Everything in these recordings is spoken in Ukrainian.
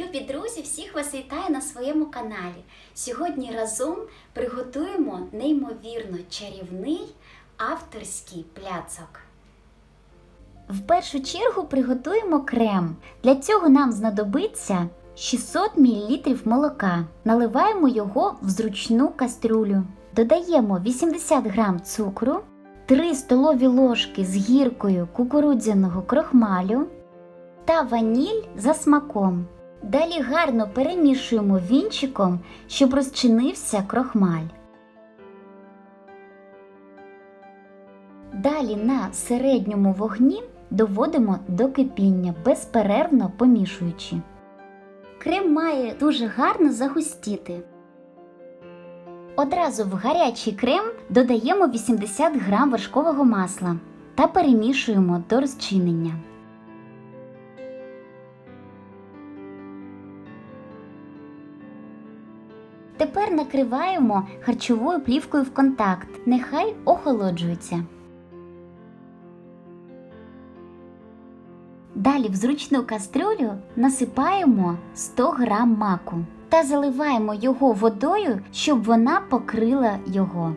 Любі друзі, всіх вас вітаю на своєму каналі. Сьогодні разом приготуємо неймовірно чарівний авторський пляцок. В першу чергу приготуємо крем. Для цього нам знадобиться 600 мл молока. Наливаємо його в зручну кастрюлю. Додаємо 80 г цукру, 3 столові ложки з гіркою кукурудзяного крохмалю та ваніль за смаком. Далі гарно перемішуємо вінчиком, щоб розчинився крохмаль. Далі на середньому вогні доводимо до кипіння, безперервно помішуючи. Крем має дуже гарно загустіти. Одразу в гарячий крем додаємо 80 г вершкового масла та перемішуємо до розчинення. Тепер накриваємо харчовою плівкою в контакт. Нехай охолоджується. Далі в зручну кастрюлю насипаємо 100 г маку та заливаємо його водою, щоб вона покрила його.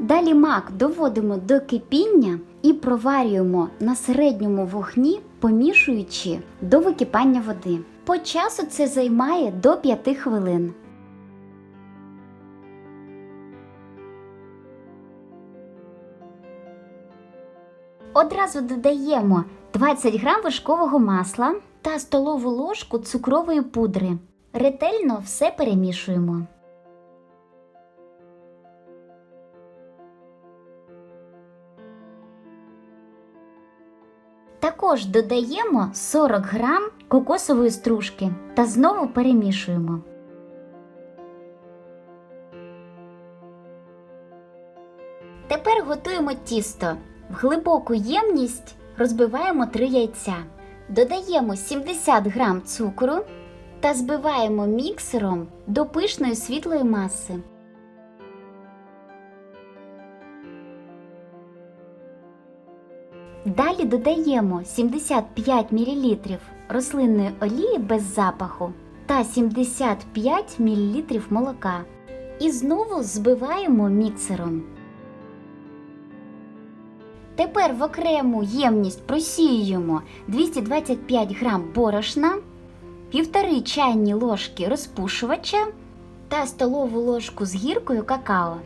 Далі мак доводимо до кипіння і проварюємо на середньому вогні, помішуючи до википання води. По часу це займає до 5 хвилин. Одразу додаємо 20 г вершкового масла та столову ложку цукрової пудри. Ретельно все перемішуємо. Також додаємо 40 г кокосової стружки та знову перемішуємо. Тепер готуємо тісто. В глибоку ємність розбиваємо 3 яйця. Додаємо 70 г цукру та збиваємо міксером до пишної світлої маси. Далі додаємо 75 мл рослинної олії без запаху та 75 мл молока. І знову збиваємо міксером. Тепер в окрему ємність просіюємо 225 г борошна, 1,5 чайні ложки розпушувача та столову ложку з гіркою какао.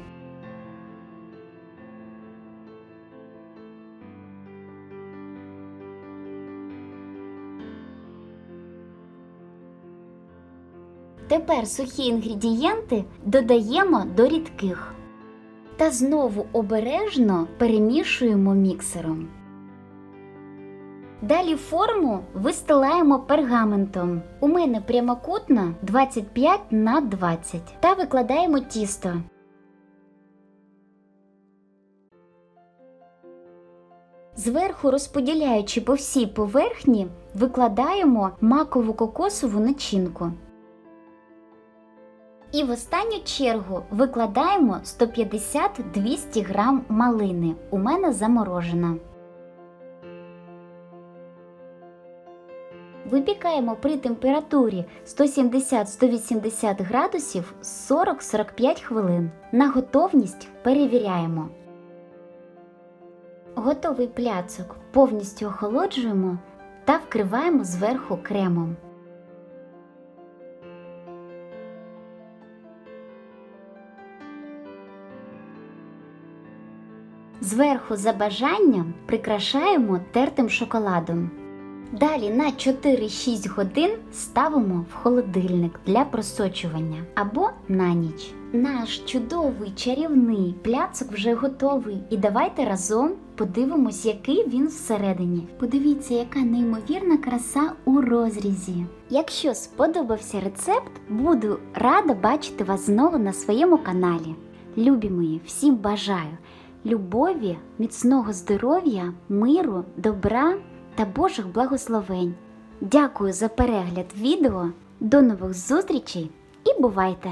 Тепер сухі інгредієнти додаємо до рідких та знову обережно перемішуємо міксером. Далі форму вистилаємо пергаментом. У мене прямокутна 25 на 20 та викладаємо тісто. Зверху розподіляючи по всій поверхні, викладаємо макову кокосову начинку. І в останню чергу викладаємо 150-200 г малини. У мене заморожена. Випікаємо при температурі 170-180 градусів 40-45 хвилин. На готовність перевіряємо. Готовий пляцок повністю охолоджуємо та вкриваємо зверху кремом. Зверху за бажанням прикрашаємо тертим шоколадом. Далі на 4-6 годин ставимо в холодильник для просочування або на ніч. Наш чудовий чарівний пляцок вже готовий. І давайте разом подивимось, який він всередині. Подивіться, яка неймовірна краса у розрізі. Якщо сподобався рецепт, буду рада бачити вас знову на своєму каналі. Любі мої, всім бажаю! Любові, міцного здоров'я, миру, добра та Божих благословень. Дякую за перегляд відео. До нових зустрічей і бувайте!